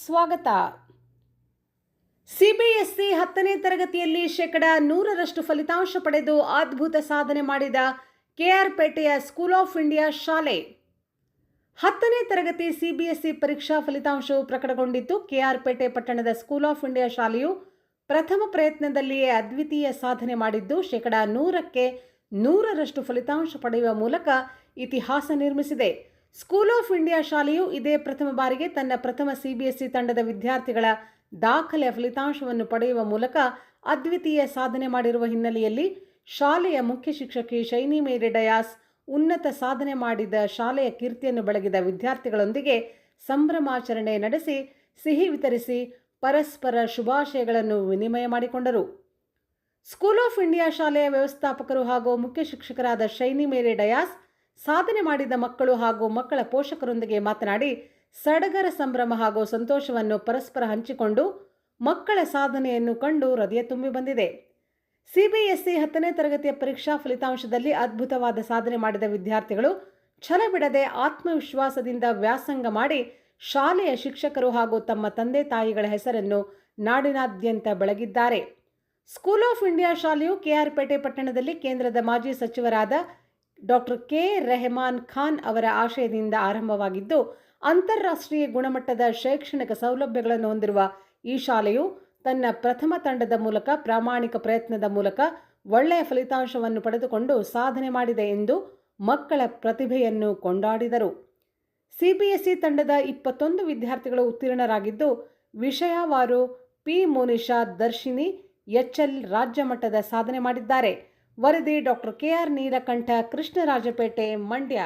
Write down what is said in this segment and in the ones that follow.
ಸ್ವಾಗತ. ಸಿಬಿಎಸ್ಇ ಹತ್ತನೇ ತರಗತಿಯಲ್ಲಿ ಶೇಕಡ ನೂರರಷ್ಟು ಫಲಿತಾಂಶ ಪಡೆದು ಅದ್ಭುತ ಸಾಧನೆ ಮಾಡಿದ ಕೆಆರ್ಪೇಟೆಯ ಸ್ಕೂಲ್ ಆಫ್ ಇಂಡಿಯಾ ಶಾಲೆ. ಹತ್ತನೇ ತರಗತಿ ಸಿಬಿಎಸ್ಇ ಪರೀಕ್ಷಾ ಫಲಿತಾಂಶವು ಪ್ರಕಟಗೊಂಡಿದ್ದು, ಕೆಆರ್ಪೇಟೆ ಪಟ್ಟಣದ ಸ್ಕೂಲ್ ಆಫ್ ಇಂಡಿಯಾ ಶಾಲೆಯು ಪ್ರಥಮ ಪ್ರಯತ್ನದಲ್ಲಿಯೇ ಅದ್ವಿತೀಯ ಸಾಧನೆ ಮಾಡಿದ್ದು, ಶೇಕಡ ನೂರಕ್ಕೆ ನೂರರಷ್ಟು ಫಲಿತಾಂಶ ಪಡೆಯುವ ಮೂಲಕ ಇತಿಹಾಸ ನಿರ್ಮಿಸಿದೆ. ಸ್ಕೂಲ್ ಆಫ್ ಇಂಡಿಯಾ ಶಾಲೆಯು ಇದೇ ಪ್ರಥಮ ಬಾರಿಗೆ ತನ್ನ ಪ್ರಥಮ ಸಿಬಿಎಸ್ಇ ತಂಡದ ವಿದ್ಯಾರ್ಥಿಗಳ ದಾಖಲೆ ಫಲಿತಾಂಶವನ್ನು ಪಡೆಯುವ ಮೂಲಕ ಅದ್ವಿತೀಯ ಸಾಧನೆ ಮಾಡಿರುವ ಹಿನ್ನೆಲೆಯಲ್ಲಿ ಶಾಲೆಯ ಮುಖ್ಯ ಶಿಕ್ಷಕಿ ಶೈನಿ ಮೇರಿ ಡಯಾಸ್ ಉನ್ನತ ಸಾಧನೆ ಮಾಡಿದ ಶಾಲೆಯ ಕೀರ್ತಿಯನ್ನು ಬೆಳಗಿದ ವಿದ್ಯಾರ್ಥಿಗಳೊಂದಿಗೆ ಸಂಭ್ರಮಾಚರಣೆ ನಡೆಸಿ, ಸಿಹಿ ವಿತರಿಸಿ ಪರಸ್ಪರ ಶುಭಾಶಯಗಳನ್ನು ವಿನಿಮಯ ಮಾಡಿಕೊಂಡರು. ಸ್ಕೂಲ್ ಆಫ್ ಇಂಡಿಯಾ ಶಾಲೆಯ ವ್ಯವಸ್ಥಾಪಕರು ಹಾಗೂ ಮುಖ್ಯ ಶಿಕ್ಷಕರಾದ ಶೈನಿ ಮೇರಿ ಡಯಾಸ್ ಸಾಧನೆ ಮಾಡಿದ ಮಕ್ಕಳು ಹಾಗೂ ಮಕ್ಕಳ ಪೋಷಕರೊಂದಿಗೆ ಮಾತನಾಡಿ, ಸಡಗರ ಸಂಭ್ರಮ ಹಾಗೂ ಸಂತೋಷವನ್ನು ಪರಸ್ಪರ ಹಂಚಿಕೊಂಡು ಮಕ್ಕಳ ಸಾಧನೆಯನ್ನು ಕಂಡು ಹೃದಯ ತುಂಬಿ ಬಂದಿದೆ. ಸಿಬಿಎಸ್ಇ ಹತ್ತನೇ ತರಗತಿಯ ಪರೀಕ್ಷಾ ಫಲಿತಾಂಶದಲ್ಲಿ ಅದ್ಭುತವಾದ ಸಾಧನೆ ಮಾಡಿದ ವಿದ್ಯಾರ್ಥಿಗಳು ಛಲ ಬಿಡದೆ ಆತ್ಮವಿಶ್ವಾಸದಿಂದ ವ್ಯಾಸಂಗ ಮಾಡಿ ಶಾಲೆಯ ಶಿಕ್ಷಕರು ಹಾಗೂ ತಮ್ಮ ತಂದೆ ತಾಯಿಗಳ ಹೆಸರನ್ನು ನಾಡಿನಾದ್ಯಂತ ಬೆಳಗಿದ್ದಾರೆ. ಸ್ಕೂಲ್ ಆಫ್ ಇಂಡಿಯಾ ಶಾಲೆಯು ಕೆಆರ್ಪೇಟೆ ಪಟ್ಟಣದಲ್ಲಿ ಕೇಂದ್ರದ ಮಾಜಿ ಸಚಿವರಾದ ಡಾಕ್ಟರ್ ಕೆ. ರೆಹಮಾನ್ ಖಾನ್ ಅವರ ಆಶಯದಿಂದ ಆರಂಭವಾಗಿದ್ದು, ಅಂತಾರಾಷ್ಟ್ರೀಯ ಗುಣಮಟ್ಟದ ಶೈಕ್ಷಣಿಕ ಸೌಲಭ್ಯಗಳನ್ನು ಹೊಂದಿರುವ ಈ ಶಾಲೆಯು ತನ್ನ ಪ್ರಥಮ ತಂಡದ ಮೂಲಕ ಪ್ರಾಮಾಣಿಕ ಪ್ರಯತ್ನದ ಮೂಲಕ ಒಳ್ಳೆಯ ಫಲಿತಾಂಶವನ್ನು ಪಡೆದುಕೊಂಡು ಸಾಧನೆ ಮಾಡಿದೆ ಎಂದು ಮಕ್ಕಳ ಪ್ರತಿಭೆಯನ್ನು ಕೊಂಡಾಡಿದರು. ಸಿಬಿಎಸ್ಇ ತಂಡದ ಇಪ್ಪತ್ತೊಂದು ವಿದ್ಯಾರ್ಥಿಗಳು ಉತ್ತೀರ್ಣರಾಗಿದ್ದು, ವಿಷಯವಾರು ಪಿ. ಮೋನಿಷಾ ದರ್ಶಿನಿ ಎಚ್ಎಲ್ ರಾಜ್ಯ ಮಟ್ಟದ ಸಾಧನೆ ಮಾಡಿದ್ದಾರೆ. ವರದಿ doctor K R Neelakantha Krishnarajpet Mandya.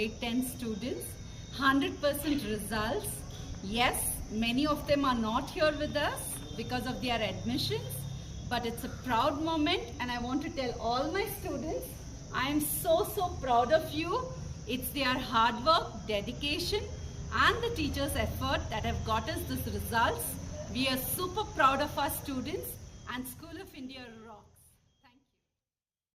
Grade 10 students. 100% results. Yes, many of them are not here with us because of their admissions. But it's a proud moment and I want to tell all my students, I am so, so proud of you. It's their hard work, dedication and the teachers' effort that have got us these results. We are super proud of our students and School of India